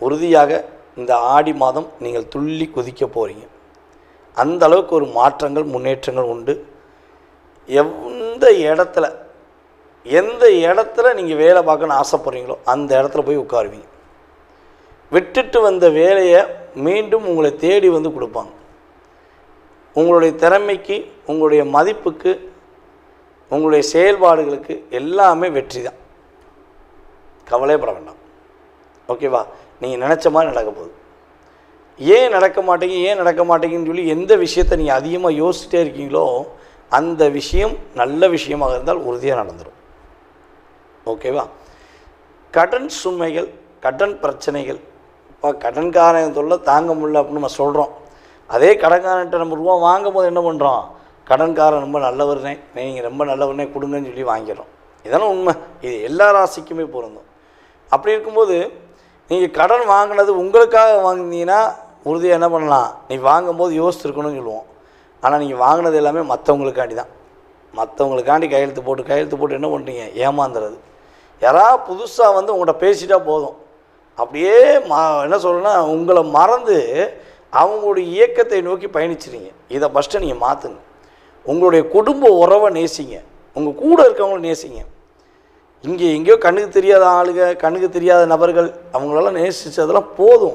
உறுதியாக இந்த ஆடி மாதம் நீங்கள் துள்ளி குதிக்க போகிறீங்க அந்த அளவுக்கு ஒரு மாற்றங்கள் முன்னேற்றங்கள் உண்டு. எந்த இடத்துல எந்த இடத்துல நீங்கள் வேலை பார்க்கணும்னு ஆசைப்படுறீங்களோ அந்த இடத்துல போய் உட்காருவீங்க. விட்டுட்டு வந்த வேலையை மீண்டும் உங்களை தேடி வந்து கொடுப்பாங்க. உங்களுடைய திறமைக்கு உங்களுடைய மதிப்புக்கு உங்களுடைய செயல்பாடுகளுக்கு எல்லாமே வெற்றி தான். கவலைப்பட வேண்டாம். ஓகேவா? நீங்கள் நினச்ச மாதிரி நடக்க போகுது. ஏன் நடக்க மாட்டேங்க ஏன் நடக்க மாட்டேங்குன்னு சொல்லி எந்த விஷயத்தை நீங்கள் அதிகமாக யோசிச்சுட்டே இருக்கீங்களோ அந்த விஷயம் நல்ல விஷயமாக இருந்தால் உறுதியாக நடந்துடும் ஓகேவா? கடன் சுமைகள் கடன் பிரச்சனைகள். இப்போ கடன்காரன் தொல்லை தாங்க முடியல அப்படின்னு நம்ம சொல்கிறோம் அதே கடன்காரன்ட்ட நம்ம ரூபா வாங்கும் போது என்ன பண்ணுறோம் கடன்காரன் ரொம்ப நல்லவர்னே நீங்கள் ரொம்ப நல்லவர்னே கொடுங்கன்னு சொல்லி வாங்கிடுறோம். இதெல்லாம் உண்மை. இது எல்லா ராசிக்குமே பொருந்தும். அப்படி இருக்கும்போது நீங்கள் கடன் வாங்கினது உங்களுக்காக வாங்கினீங்கன்னா உறுதியாக என்ன பண்ணலாம்? நீ வாங்கும்போது யோசிச்சுருக்கணும்னு சொல்லுவோம். ஆனால் நீங்கள் வாங்கினது எல்லாமே மற்றவங்களுக்காண்டி தான். மற்றவங்களுக்காண்டி கையெழுத்து போட்டு கையெழுத்து போட்டு என்ன பண்ணுறீங்க ஏமாந்துறது. யாராவது புதுசாக வந்து உங்கள்கிட்ட பேசிட்டா போதும். அப்படியே மா என்ன சொல்கிறேன்னா உங்களை மறந்து அவங்களுடைய இயக்கத்தை நோக்கி பயணிச்சிருங்க. இதை ஃபஸ்ட்டு நீங்கள் மாற்றுங்க உங்களுடைய குடும்ப உறவை நேசிங்க. உங்கள் கூட இருக்கவங்கள நேசிங்க. இங்கே எங்கேயோ கண்ணுக்கு தெரியாத ஆளுங்க கண்ணுக்கு தெரியாத நபர்கள் அவங்களெல்லாம் நேசித்ததெல்லாம் போதும்.